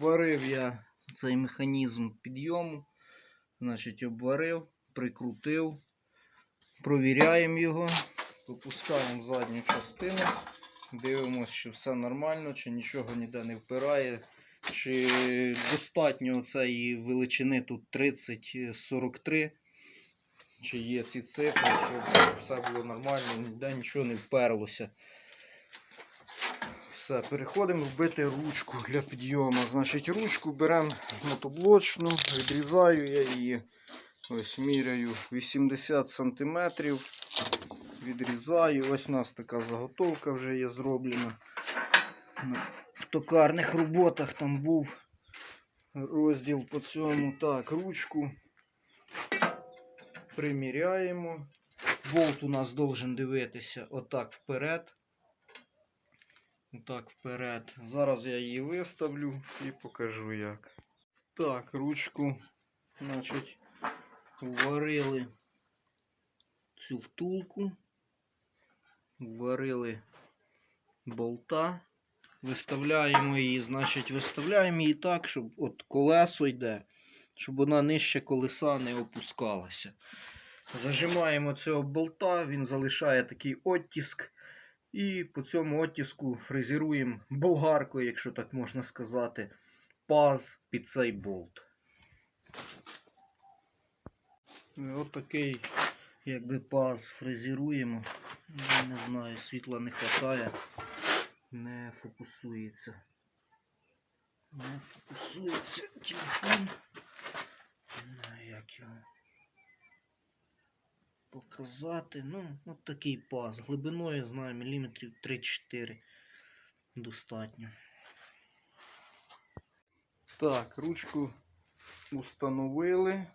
Обварив я цей механізм підйому. Значить, обварив, прикрутив, провіряємо його, опускаємо задню частину, дивимося, чи все нормально, чи нічого ніде не впирає, чи достатньо цієї величини тут 30-43, чи є ці цифри, щоб все було нормально, ніде нічого не вперлося. Все, переходимо вбити ручку для підйому. Значить, ручку беремо мотоблочну, відрізаю я її. Ось міряю 80 см. Відрізаю. Ось у нас така заготовка вже є зроблена. На токарних роботах там був розділ по цьому. Так, ручку приміряємо. Болт у нас должен дивитися отак вперед. Отак вперед. Зараз я її виставлю і покажу як. Так, ручку, значить, варили цю втулку, варили болта, виставляємо її, значить, виставляємо її так, щоб от колесо йде, щоб вона нижче колеса не опускалася. Зажимаємо цього болта, він залишає такий оттиск. І по цьому оттиску фрезеруємо болгаркою, якщо так можна сказати, паз під цей болт. І от такий якби паз фрезеруємо. Ну, Не знаю, світла не вистачає, не фокусується. Не фокусується телефон. Не знаю, як його показати. Ну, от такий паз. Глибиною, знаю, міліметрів 3-4 достатньо. Так, ручку установили.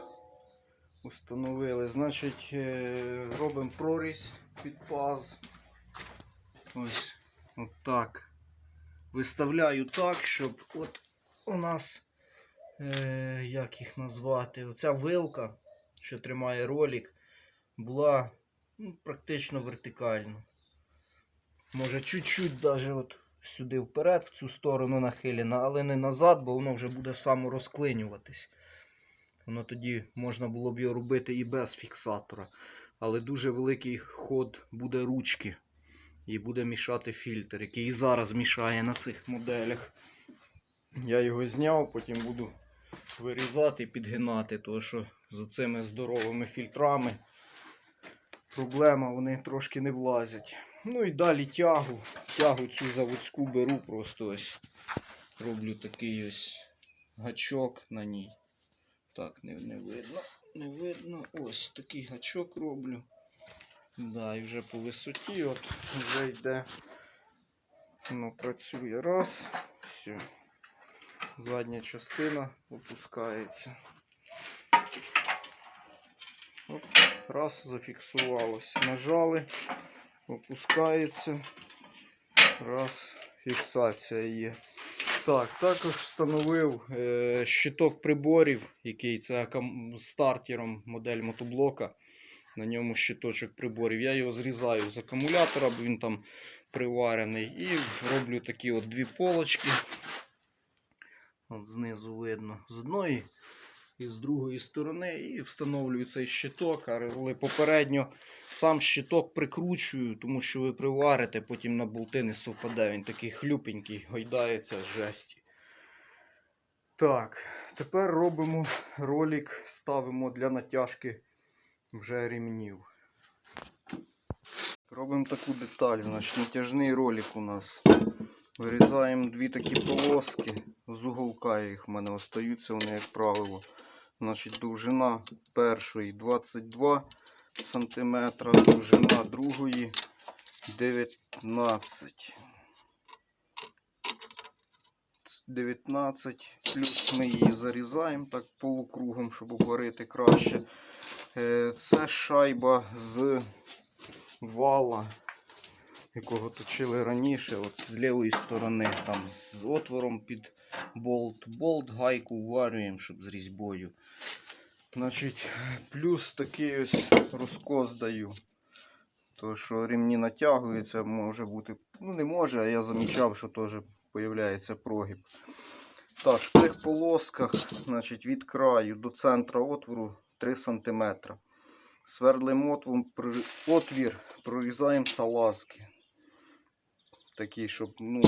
Установили. Значить, е, робимо прорізь під паз. Ось отак. Виставляю так, щоб от у нас, е, як їх назвати, оця вилка, що тримає ролик, була ну, практично вертикально. Може чуть-чуть даже от сюди вперед, в цю сторону нахилена, але не назад, бо воно вже буде саморозклинюватись. Воно тоді можна було б його робити і без фіксатора. Але дуже великий ход буде ручки. І буде мішати фільтр, який і зараз мішає на цих моделях. Я його зняв, потім буду вирізати і підгинати, тому що за цими здоровими фільтрами проблема, вони трошки не влазять. Ну і далі тягу. Тягу цю заводську беру, просто ось роблю такий ось гачок на ній. Так, не, не видно. Не видно. Ось такий гачок роблю. Да, і вже по висоті от вже йде. Воно працює раз. Все. Задня частина опускається. Оп, раз, зафіксувалося. Нажали, опускається. Раз, фіксація є. Так, також встановив е, щиток приборів, який це стартером модель мотоблока. На ньому щиточок приборів. Я його зрізаю з акумулятора, бо він там приварений. І роблю такі от дві полочки. От знизу видно. З одної і з другої сторони. І встановлюю цей щиток, але попередньо сам щиток прикручую, тому що ви приварите, потім на болти не совпаде. Він такий хлюпенький, гойдається з жесті. Так, тепер робимо ролик, ставимо для натяжки вже ремнів. Робимо таку деталь, значить натяжний ролик у нас. Вирізаємо дві такі полоски з уголка їх в мене остаються вони, як правило. Значить, довжина першої 22 см, довжина другої 19 19 плюс ми її зарізаємо так полукругом, щоб обварити краще. Е, Це шайба з вала, якого точили раніше, от з лівої сторони, там з отвором під болт. Болт, гайку варюємо, щоб з різьбою. Значить, плюс такий ось розкос даю. То, що ремні натягуються, може бути. Ну не може, а я замічав, що теж появляється прогиб. Так, в цих полосках, значить, від краю до центра отвору 3 см. Свердлим отвір, прорізаємо салазки. Такі, щоб, ну,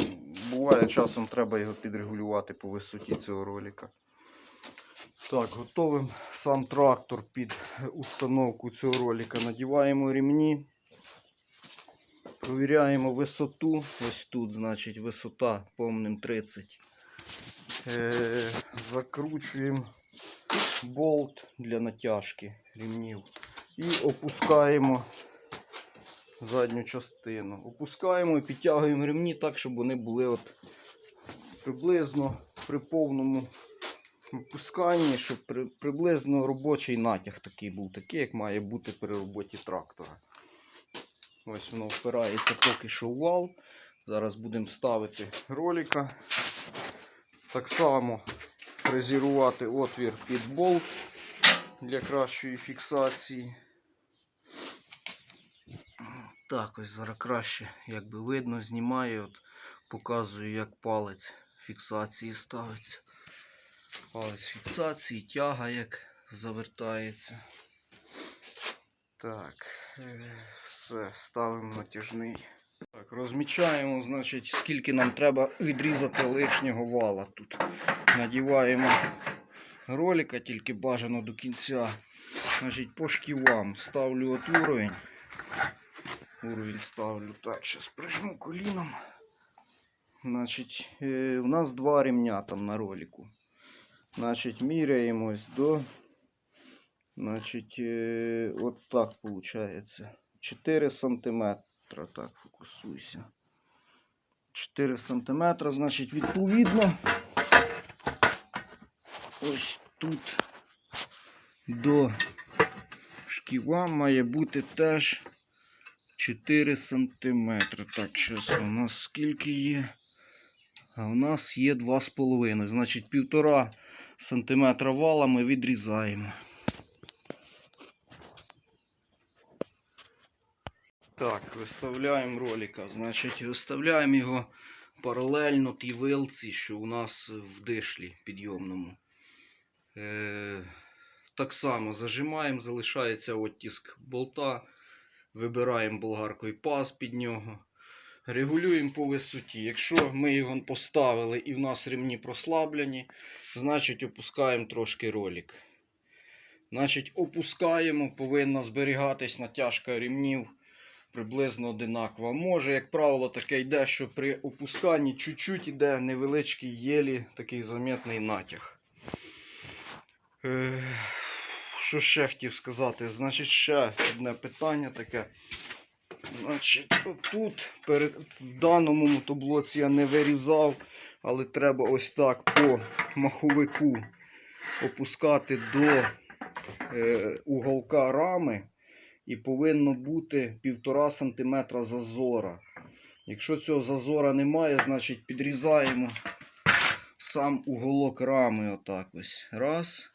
буває, часом треба його підрегулювати по висоті цього ролика. Так, готовим сам трактор під установку цього ролика. Надіваємо ремні. Провіряємо висоту. Ось тут, значить, висота повним 30. Е, закручуємо болт для натяжки ремнів. І опускаємо задню частину. Опускаємо і підтягуємо ремні так, щоб вони були от приблизно при повному опусканні, щоб при, приблизно робочий натяг такий був, такий, як має бути при роботі трактора. Ось воно впирається поки що в вал. Зараз будемо ставити ролика. Так само фрезерувати отвір під болт для кращої фіксації. Так, ось зараз краще, як видно, знімаю, от показую, як палець фіксації ставиться. Палець фіксації, тяга як завертається. Так, е, все, ставимо натяжний. Так, розмічаємо, значить, скільки нам треба відрізати лишнього вала тут. Надіваємо ролика, тільки бажано до кінця. Значить, по шківам ставлю от уровень. Уровень ставлю так, зараз прижму коліном. Значить, е, у нас два ремня там на ролику. Значить, міряємось до. Значить, е, от так виходить. 4 сантиметра. Так, фокусуйся. 4 сантиметра, значить, відповідно. Ось тут до шківа має бути теж 4 сантиметри. Так, зараз у нас скільки є? А у нас є 2,5. Значить, півтора сантиметра вала ми відрізаємо. Так, виставляємо ролика. Значить, виставляємо його паралельно тій вилці, що у нас в дишлі підйомному. Е, так само зажимаємо, залишається оттиск болта. Вибираємо болгаркою паз під нього. Регулюємо по висоті. Якщо ми його поставили і в нас ремні прослаблені, значить опускаємо трошки ролик. Значить, опускаємо, повинна зберігатись натяжка ремнів приблизно одинакова. Може, як правило, таке йде, що при опусканні чуть-чуть йде невеличкий єлі такий замітний натяг. Що ще хотів сказати? Значить, ще одне питання таке. Значить, тут перед, в даному мотоблоці я не вирізав, але треба ось так по маховику опускати до е, уголка рами і повинно бути 1,5 см зазора. Якщо цього зазора немає, значить підрізаємо сам уголок рами. Отак ось. Раз.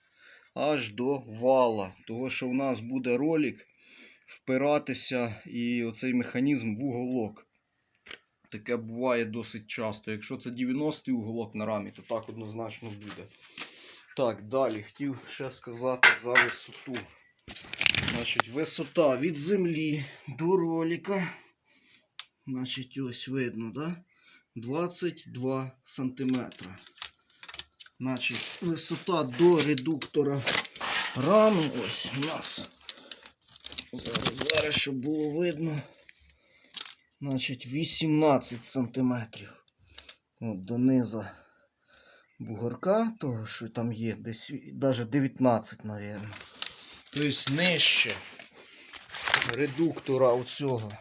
Аж до вала. Того, що у нас буде ролик впиратися і оцей механізм в уголок. Таке буває досить часто. Якщо це 90-й уголок на рамі, то так однозначно буде. Так, далі хотів ще сказати за висоту. Значить, висота від землі до ролика. Значить, ось видно, да? 22 сантиметра. Значить, висота до редуктора рами. Ось у нас. Зараз, зараз, щоб було видно. Значить, 18 сантиметрів. От до низа бугорка, того, що там є, десь навіть 19, мабуть. Тобто нижче редуктора оцього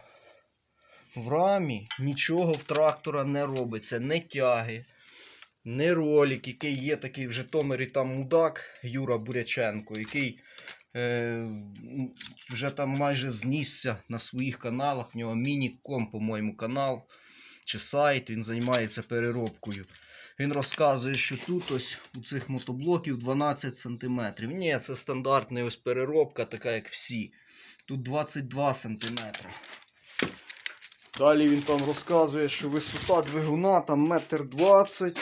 в рамі нічого в трактора не робиться, не тяги, не ролик, який є такий в Житомирі там мудак Юра Буряченко, який е, вже там майже знісся на своїх каналах. В нього міні-ком, по-моєму, канал чи сайт, він займається переробкою. Він розказує, що тут ось у цих мотоблоків 12 см. Ні, це стандартна ось переробка, така як всі. Тут 22 см. Далі він там розказує, що висота двигуна там 1,20 м.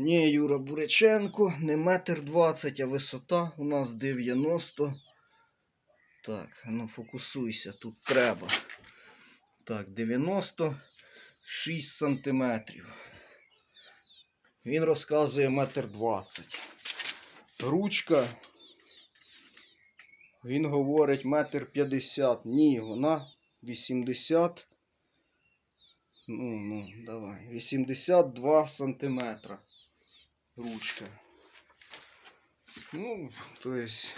Ні, Юра Буряченко, не метр двадцять, а висота у нас 90. Так, ну фокусуйся, тут треба. Так, 96 сантиметрів. Він розказує метр двадцять. Ручка. Він говорить метр п'ятдесят. Ні, вона 80. Ну, ну, давай. 82 сантиметра. Ручка. Ну, то есть.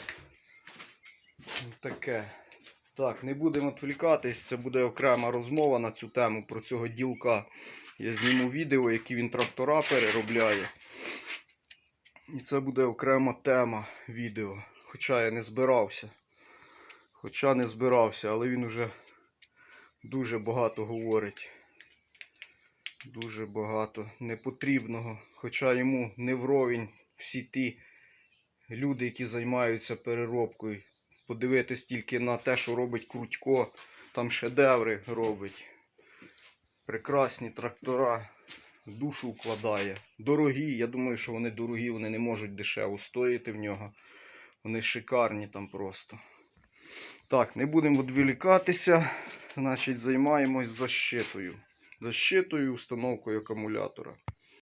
Таке. Так, не будемо відвлікатись, це буде окрема розмова на цю тему про цього ділка. Я зніму відео, які він трактора переробляє. І це буде окрема тема відео. Хоча я не збирався. Хоча не збирався, але він уже дуже багато говорить. Дуже багато непотрібного. Хоча йому не вровень всі ті люди, які займаються переробкою. Подивитись тільки на те, що робить Крутько, там шедеври робить. Прекрасні трактора, душу вкладає. Дорогі, я думаю, що вони дорогі, вони не можуть дешево стоїти в нього. Вони шикарні там просто. Так, не будемо відволікатися. Значить, займаємось защитою. Защитою і установкою акумулятора.